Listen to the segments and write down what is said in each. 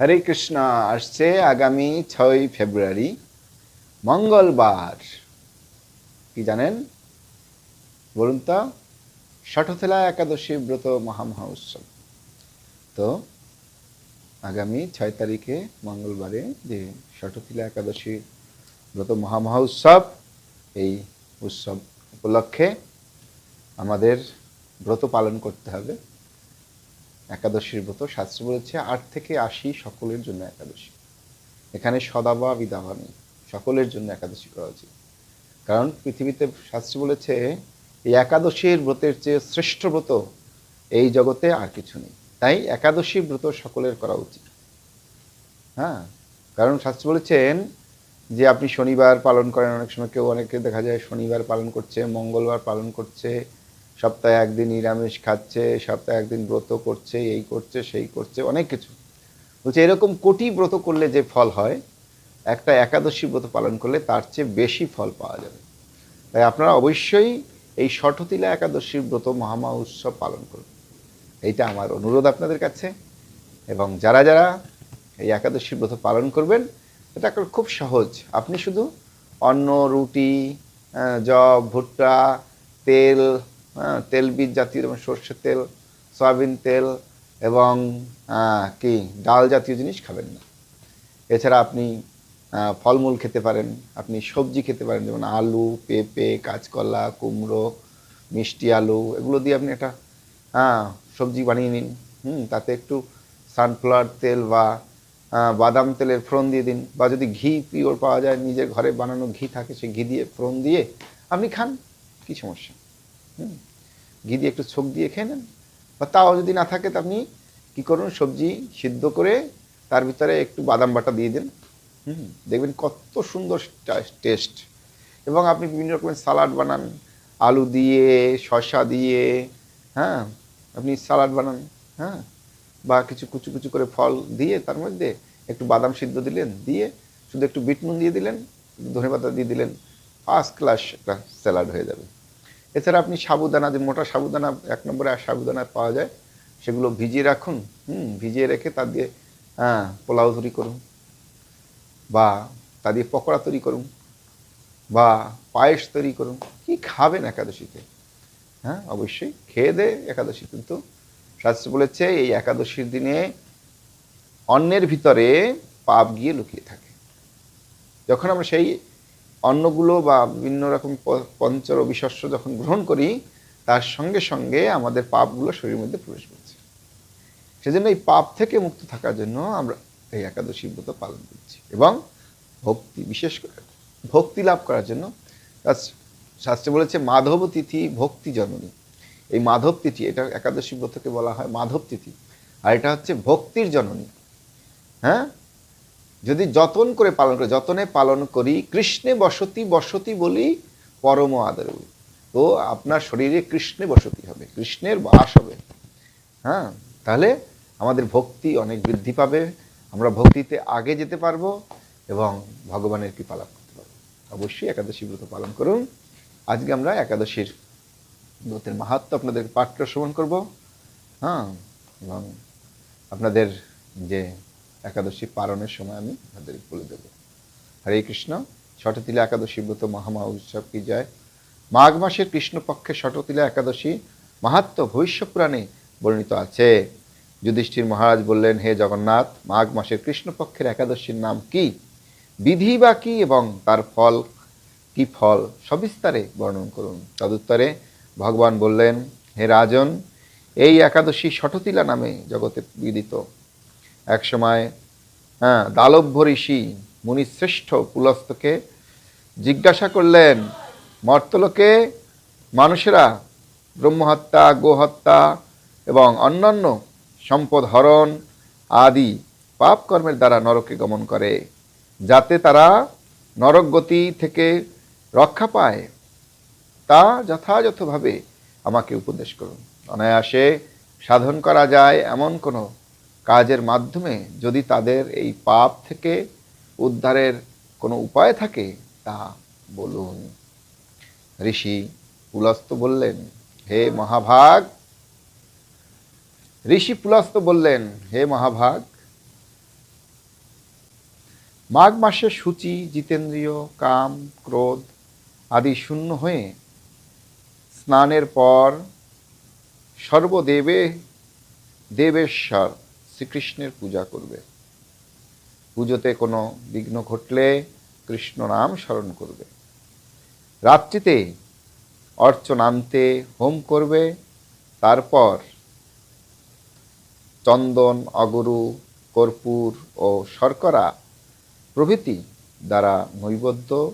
হরে কৃষ্ণ, আসছে আগামী ছয় ফেব্রুয়ারি, মঙ্গলবার। কি জানেন? বলুন তো, ষঠথেলা একাদশী ব্রত মহামহা উৎসব। তো, আগামী ছয় তারিখে মঙ্গলবারে যে ষঠথিলা একাদশী ব্রত মহামহা উৎসব, এই উৎসব উপলক্ষে আমাদের ব্রত পালন করতে হবে। একাদশীর ব্রত শাস্ত্র বলেছে, আট থেকে আশি সকলের জন্য একাদশী। এখানে সদাবা বিদাবা নেই, সকলের জন্য একাদশী করা উচিত। কারণ পৃথিবীতে শাস্ত্র বলেছে, এই একাদশীর ব্রতের চেয়ে শ্রেষ্ঠ ব্রত এই জগতে আর কিছু নেই। তাই একাদশী ব্রত সকলের করা উচিত। হ্যাঁ কারণ শাস্ত্র বলেছেন যে আপনি শনিবার পালন করেন, অনেক সময় কেউ, অনেকে দেখা যায় শনিবার পালন করছে, মঙ্গলবার পালন করছে সপ্তাহে একদিন নিরামিষ খাচ্ছে, সপ্তাহে একদিন ব্রত করছে, এই করছে, সেই করছে, অনেক কিছু। বলছে, এরকম কোটি ব্রত করলে যে ফল হয়, একটা একাদশী ব্রত পালন করলে তার চেয়ে বেশি ফল পাওয়া যাবে। তাই আপনারা অবশ্যই এই ষঠতিলা একাদশীর ব্রত মহামা উৎসব পালন করুন। এইটা আমার অনুরোধ আপনাদের কাছে। এবং যারা যারা এই একাদশী ব্রত পালন করবেন, এটা খুব সহজ। আপনি শুধু অন্ন, রুটি জব, ভুট্টা, তেল হ্যাঁ, তেল বীজ জাতীয় যেমন সর্ষের তেল সয়াবিন তেল এবং কি ডাল জাতীয় জিনিস খাবেন না। এছাড়া আপনি ফলমূল খেতে পারেন আপনি সবজি খেতে পারেন যেমন আলু পেঁপে কাঁচকলা কুমড়ো মিষ্টি আলু এগুলো দিয়ে আপনি একটা হ্যাঁ সবজি বানিয়ে নিন। হুম তাতে একটু সানফ্লাওয়ার তেল বা বাদাম তেলের ফোড়ন দিয়ে দিন বা যদি ঘি পিওর পাওয়া যায় নিজের ঘরে বানানো ঘি থাকে সেই ঘি দিয়ে ফোড়ন দিয়ে আপনি খান কী সমস্যা? হুম। ঘি দিয়ে একটু ছোক দিয়ে খেয়ে নেন। বা তাও যদি না থাকে তা আপনি কী করুন, সবজি সিদ্ধ করে তার ভিতরে একটু বাদাম বাটা দিয়ে দিন। হুম, দেখবেন কত সুন্দর টেস্ট এবং আপনি বিভিন্ন রকমের সালাড বানান। আলু দিয়ে, শসা দিয়ে হ্যাঁ আপনি সালাড বানান হ্যাঁ বা কিছু কুচু কুচু করে ফল দিয়ে তার মধ্যে একটু বাদাম সিদ্ধ দিলেন, দিয়ে শুধু একটু বিট নুন দিয়ে দিলেন ধনে পাতা দিয়ে দিলেন ফার্স্ট ক্লাস একটা স্যালাড হয়ে যাবে। এছাড়া আপনি সাবুদানা যে মোটা সাবুদানা, এক নম্বরে সাবুদানা পাওয়া যায়, সেগুলো ভিজিয়ে রাখুন, হুম, ভিজিয়ে রেখে তা দিয়ে হ্যাঁ পোলাও তৈরি করুন, বা তা দিয়ে পকোড়া তৈরি করুন, বা পায়েস তৈরি করুন, কি খাবেন একাদশীতে? হ্যাঁ অবশ্যই খেয়ে দে একাদশী, কিন্তু শাস্ত্র বলেছে, এই একাদশীর দিনে অন্নের ভিতরে পাপ গিয়ে লুকিয়ে থাকে। যখন আমরা সেই অন্নগুলো বা বিভিন্ন রকম পঞ্চর অবিশস্য যখন গ্রহণ করি, তার সঙ্গে সঙ্গে আমাদের পাপগুলো শরীরের মধ্যে প্রবেশ করছে। সেজন্য এই পাপ থেকে মুক্ত থাকার জন্য আমরা এই একাদশী ব্রত পালন করছি এবং ভক্তি বিশেষ করে, ভক্তি লাভ করার জন্য। শাস্ত্রে বলেছে, মাধব তিথি, ভক্তি জননী। এই মাধব তিথি, এটা একাদশী ব্রতকে বলা হয় মাধব তিথি। আর এটা হচ্ছে ভক্তির জননী। হ্যাঁ? যদি যতন করে পালন করে, যতনে পালন করি, কৃষ্ণে বসতি বসতি বলি, পরম আদর তো আপনার শরীরে কৃষ্ণে বসতি হবে, কৃষ্ণের বাস হবে। হ্যাঁ তাহলে আমাদের ভক্তি অনেক বৃদ্ধি পাবে, আমরা ভক্তিতে আগে যেতে পারব এবং ভগবানের কৃপা লাভ করতে পারব। অবশ্যই একাদশী ব্রত পালন করুন। আজকে আমরা একাদশীর ব্রতের মাহাত্ম আপনাদের পাঠ্য শ্রবণ করব। হ্যাঁ এবং আপনাদের যে একাদশী পালনের সময় আমি আপনাদের বলে দেব। হরে কৃষ্ণ ষটতিলা একাদশী ব্রত মহামা উৎসব কি যায় মাঘ মাসের কৃষ্ণপক্ষে ষটতিলা একাদশী মাহাত্ম ভবিষ্য পুরাণে বর্ণিত আছে। যুধিষ্ঠির মহারাজ বললেন, হে জগন্নাথ, মাঘ মাসের কৃষ্ণপক্ষের একাদশীর নাম কি? বিধি বা কি এবং তার ফল? কি ফল? সবিস্তারে বর্ণন করুন। তদুত্তরে ভগবান বললেন, হে রাজন, এই একাদশী ষটতিলা নামে জগতে বিদিত। একসময় হ্যাঁ দালভ্য ঋষি মুনিশ্রেষ্ঠ পুলস্তকে জিজ্ঞাসা করলেন, মর্তলোকে মানুষেরা ব্রহ্মহত্যা, গোহত্যা এবং অন্যান্য সম্পদ হরণ আদি পাপ কর্মের দ্বারা নরকে গমন করে, যাতে তারা নরক গতি থেকে রক্ষা পায়। তা যথাযথভাবে আমাকে উপদেশ করুন। অনায়াসে সাধন করা যায় এমন কোনো কাজের মাধ্যমে যদি তাদের এই পাপ থেকে উদ্ধারের কোনো উপায় থাকে, তা বলুন। ঋষি পুলস্ত বললেন, হে মহাভাগ! ঋষি পুলস্ত বললেন, হে মহাভাগ! মাঘ মাসে সূচি, জিতেন্দ্রীয়, কাম, ক্রোধ আদি শূন্য হয়ে স্নানের পর সর্বদেবে দেবেশ্বর শ্রীকৃষ্ণের পূজা করবে। পুজোতে কোনো বিঘ্ন ঘটলে কৃষ্ণ নাম স্মরণ করবে। রাত্রিতে অর্চনান্তে হোম করবে। তারপর চন্দন, অগরু, কর্পূর ও শর্করা প্রভৃতি দ্বারা নৈবেদ্য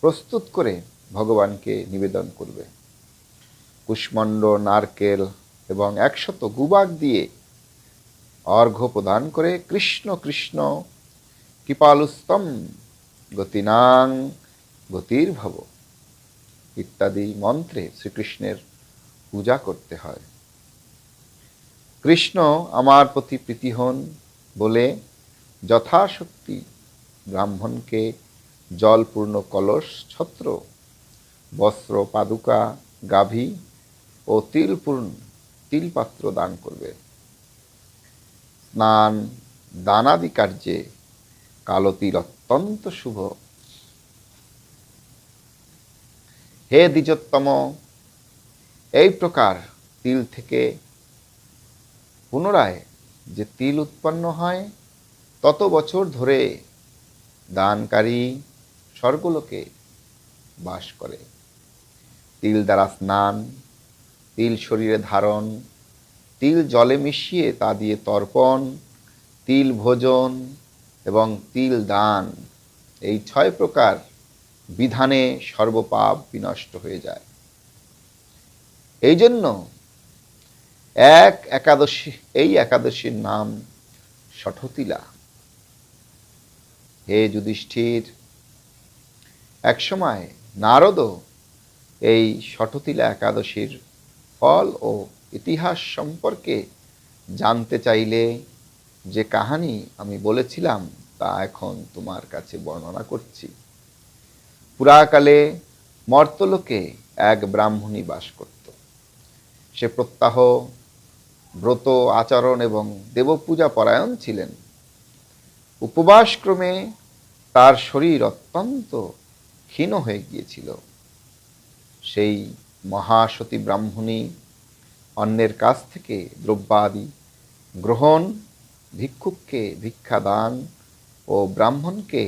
প্রস্তুত করে ভগবানকে নিবেদন করবে। কুষ্মণ্ড, নারকেল এবং একশত গুবাক দিয়ে অর্ঘ্য প্রদান করে কৃষ্ণ কৃষ্ণ কৃপালুস্তম গতিনাং গতির ভব ইত্যাদি মন্ত্রে শ্রীকৃষ্ণের পূজা করতে হয়। কৃষ্ণ আমার প্রতি প্রীতি হন বলে যথাশক্তি ব্রাহ্মণকে জলপূর্ণ কলস, ছত্র, বস্ত্র, পাদুকা, গাভী ও তিলপূর্ণ তিলপাত্র দান করবে। স্নান দানাদি কার্যে কালো তিল অত্যন্ত শুভ। হে দ্বিজোত্তম, এই প্রকার তিল থেকে পুনরায় যে তিল উৎপন্ন হয়, তত বছর ধরে দানকারী স্বর্গলোকে বাস করে। তিল দ্বারা স্নান, তিল শরীরে ধারণ তিল জলে মিশিয়ে তা দিয়ে তর্পণ, তিল ভোজন এবং তিল দান। এই ছয় প্রকার বিধানে সর্বপাপ বিনষ্ট হয়ে যায়। এই জন্য এক একাদশী, এই একাদশীর নাম শঠতিলা হে যুধিষ্ঠির, একসময় নারদও এই শঠতিলা একাদশীর ফল ও ইতিহাস সম্পর্কে জানতে চাইলে যে কাহানি আমি বলেছিলাম, তা এখন তোমার কাছে বর্ণনা করছি। পুরাকালে মর্তলোকে এক ব্রাহ্মণী বাস করত। সে প্রত্যাহ ব্রত আচরণ এবং দেবপূজা পরায়ণ ছিলেন। উপবাসক্রমে তার শরীর অত্যন্ত ক্ষীণ হয়ে গিয়েছিল। সেই মহাসতী ব্রাহ্মণী অন্যের কাছ থেকে দ্রব্যাদি গ্রহণ, ভিক্ষুককে ভিক্ষা দান ও ব্রাহ্মণকে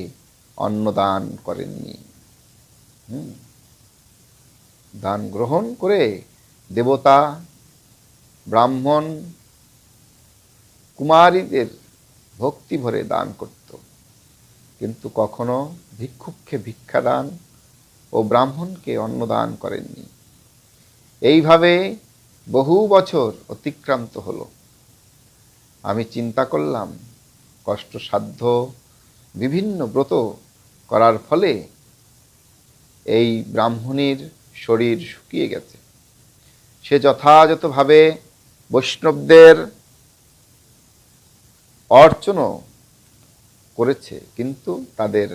অন্নদান করেননি। দান গ্রহণ করে দেবতা, ব্রাহ্মণ, কুমারীদের ভক্তি ভরে দান করত। কিন্তু কখনো ভিক্ষুককে ভিক্ষা দান ও ব্রাহ্মণকে অন্নদান করেননি। এইভাবে বহু বছর অতিক্রান্ত হলো। আমি চিন্তা করলাম, কষ্টসাধ্য বিভিন্ন ব্রত করার ফলে এই ব্রাহ্মণীর শরীর শুকিয়ে গেছে। সে যথাযথভাবে বৈষ্ণবদের অর্চনও করেছে, কিন্তু তাদের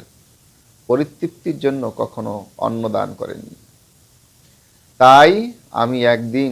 পরিতৃপ্তির জন্য কখনো অন্নদান করেনি তাই আমি একদিন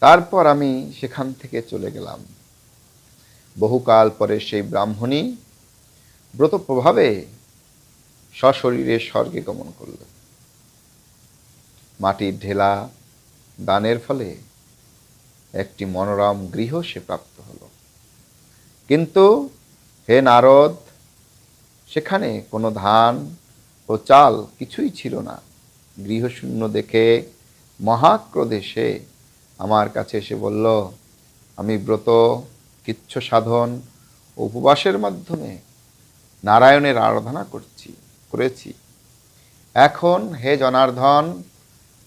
তারপর আমি সেখান থেকে চলে গেলাম। বহুকাল পরে সেই ব্রাহ্মণী ব্রত প্রভাবে সশরীরে স্বর্গে গমন করল। মাটির ঢেলা দানের ফলে একটি মনোরম গৃহ সে প্রাপ্ত হল। কিন্তু হে নারদ, সেখানে কোনো ধান ও চাল কিছুই ছিল না। গৃহশূন্য দেখে মহাক্রোধে সে আমার কাছে এসে বলল, আমি ব্রত, কিচ্ছ সাধন উপবাসের মাধ্যমে নারায়ণের আরাধনা করছি, করেছি। এখন হে জনার্ধন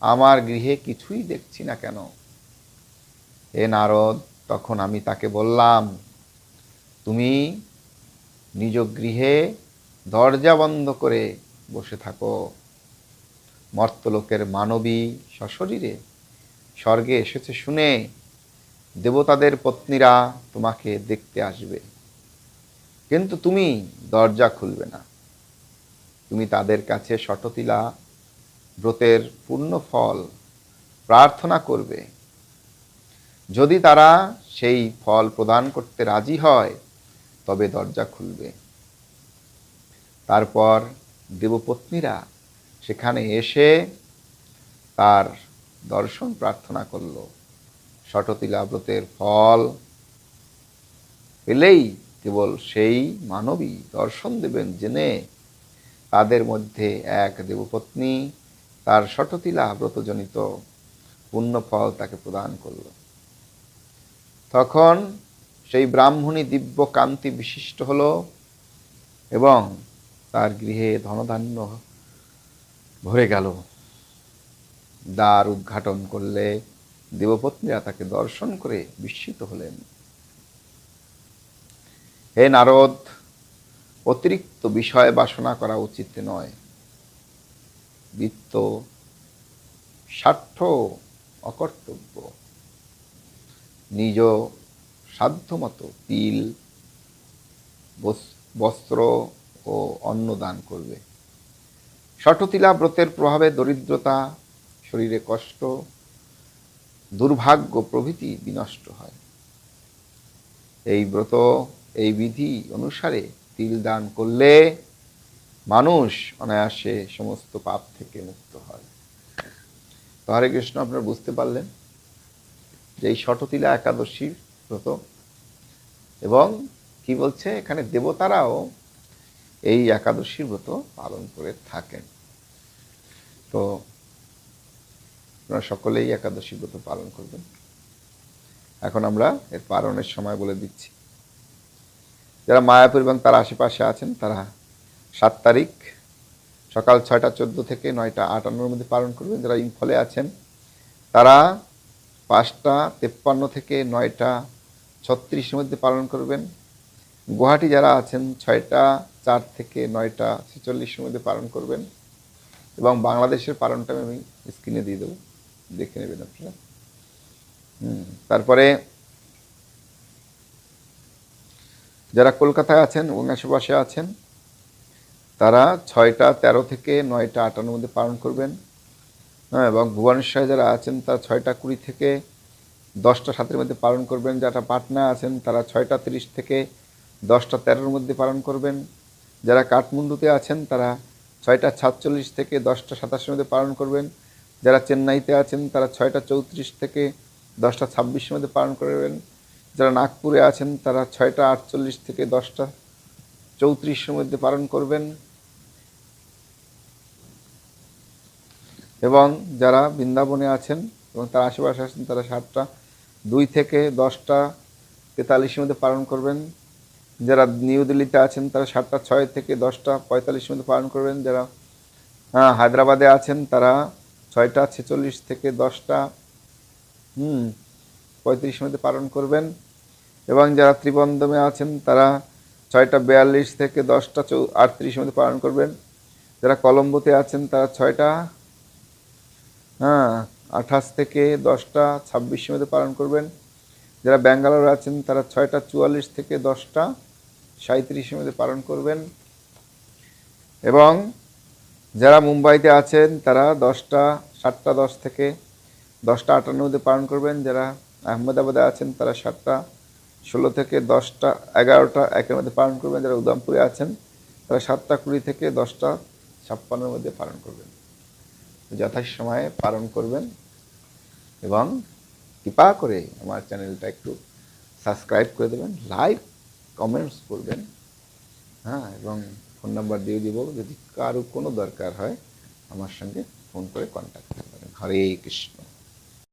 আমার গৃহে কিছুই দেখছি না কেন? হে নারদ, তখন আমি তাকে বললাম, তুমি নিজ গৃহে দরজা বন্ধ করে বসে থাকো। মর্তলোকের মানবী সশরীরে স্বর্গে এসেছে শুনে দেবতাদের পত্নীরা তোমাকে দেখতে আসবে। কিন্তু তুমি দরজা খুলবে না। তুমি তাদের কাছে শটতিলা ব্রতের পূর্ণ ফল প্রার্থনা করবে। যদি তারা সেই ফল প্রদান করতে রাজি হয়, তবে দরজা খুলবে। তারপর দেবপত্নীরা সেখানে এসে তার দর্শন প্রার্থনা করল। শটতিলা ব্রতের ফল পেলেই কেবল সেই মানবী দর্শন দেবেন জেনে তাদের মধ্যে এক দেবপত্নী তার শটতিলা ব্রতজনিত পুণ্যফল তাকে প্রদান করল। তখন সেই ব্রাহ্মণী দিব্য কান্তি বিশিষ্ট হল এবং তার গৃহে ধনধান্য ভরে গেল। দ্বার উদ্ঘাটন করলে দেবপত্নীরা তাকে দর্শন করে বিস্মিত হলেন। হে নারদ, অতিরিক্ত বিষয় বাসনা করা উচিত নয়। বৃত্ত, স্বার্থ, অকর্তব্য। নিজ সাধ্যমতো তিল, বস- বস্ত্র ও অন্ন দান করবে। শটতিলা ব্রতের প্রভাবে দরিদ্রতা শরীরে কষ্ট, দুর্ভাগ্য প্রভৃতি বিনষ্ট হয়। এই ব্রত, এই বিধি অনুসারে তিল দান করলে মানুষ অনায়াসে সমস্ত পাপ থেকে মুক্ত হয়। তো হরে কৃষ্ণ, আপনারা বুঝতে পারলেন যে এই শটতিলা একাদশীর ব্রত। এবং কি বলছে? এখানে দেবতারাও এই একাদশীর ব্রত পালন করে থাকেন। তো আপনারা সকলেই একাদশী ব্রত পালন করবেন। এখন আমরা এর পালনের সময় বলে দিচ্ছি। যারা মায়াপুর এবং তার আশেপাশে আছেন, তারা সাত তারিখ সকাল ছয়টা চোদ্দ থেকে নয়টা আটান্নর মধ্যে পালন করবেন। যারা ইম্ফলে আছেন, তারা পাঁচটা তেপ্পান্ন থেকে নয়টা ছত্রিশের মধ্যে পালন করবেন। গুয়াহাটি যারা আছেন, ছয়টা চার থেকে নয়টা ছেচল্লিশের মধ্যে পালন করবেন। এবং বাংলাদেশের পালনটা আমি স্ক্রিনে দিয়ে দেবো। দেখে নেবেন আপনারা। হুম, তারপরে যারা কলকাতায় আছেন এবং আশেপাশে আছেন তারা ছয়টা তেরো থেকে নয়টা আটান্নর মধ্যে পালন করবেন। হ্যাঁ এবং ভুবনেশ্বরে যারা আছেন তারা ছয়টা কুড়ি থেকে দশটা সাতের মধ্যে পালন করবেন। যারা পাটনা আছেন তারা ছয়টা তিরিশ থেকে দশটা তেরোর মধ্যে পালন করবেন। যারা কাঠমান্ডুতে আছেন তারা ছয়টা সাতচল্লিশ থেকে দশটা সাতাশের মধ্যে পালন করবেন। যারা চেন্নাইতে আছেন, তারা ছয়টা চৌত্রিশ থেকে দশটা ছাব্বিশের মধ্যে পালন করবেন যারা নাগপুরে আছেন, তারা ছয়টা আটচল্লিশ থেকে দশটা চৌত্রিশের মধ্যে পালন করবেন। এবং যারা বৃন্দাবনে আছেন এবং তার আশেপাশে আছেন, তারা সাতটা দুই থেকে দশটা তেতাল্লিশের মধ্যে পালন করবেন। যারা নিউ দিল্লিতে আছেন, তারা সাতটা ছয় থেকে দশটা পঁয়তাল্লিশের মধ্যে পালন করবেন। যারা হ্যাঁ হায়দ্রাবাদে আছেন, তারা ছয়টা, ছেচল্লিশ থেকে দশটা, হুম, পঁয়ত্রিশের মধ্যে পালন করবেন। এবং যারা ত্রিবন্ধমে আছেন, তারা ছয়টা, বিয়াল্লিশ থেকে দশটা, চৌ, আটত্রিশের মধ্যে পালন করবেন। যারা কলম্বোতে আছেন, তারা ছয়টা হ্যাঁ আঠাশ থেকে দশটা, ছাব্বিশের মধ্যে পালন করবেন। যারা ব্যাঙ্গালোর আছেন, তারা ছয়টা, চুয়াল্লিশ থেকে দশটা সাঁত্রিশের মধ্যে পালন করবেন। এবং যারা মুম্বাইতে আছেন, তারা দশটা, সাতটা, দশ থেকে দশটা আটান্নর মধ্যে পালন করবেন। যারা আহমেদাবাদে আছেন, তারা সাতটা, ষোলো থেকে দশটা, এগারোটা, একের মধ্যে পালন করবেন। যারা উদামপুরে আছেন, তারা সাতটা, কুড়ি থেকে দশটা, ছাপ্পান্নর মধ্যে পালন করবেন। যথাসময়ে পালন করবেন এবং কৃপা করে আমার চ্যানেলটা একটু সাবস্ক্রাইব করে দেবেন, লাইক, কমেন্টস করবেন। হ্যাঁ এবং ফোন নাম্বার দিয়ে দিব। যদি কারও কোনো দরকার হয়, আমার সঙ্গে ফোন করে কন্ট্যাক্ট করতে পারেন হরে কৃষ্ণ।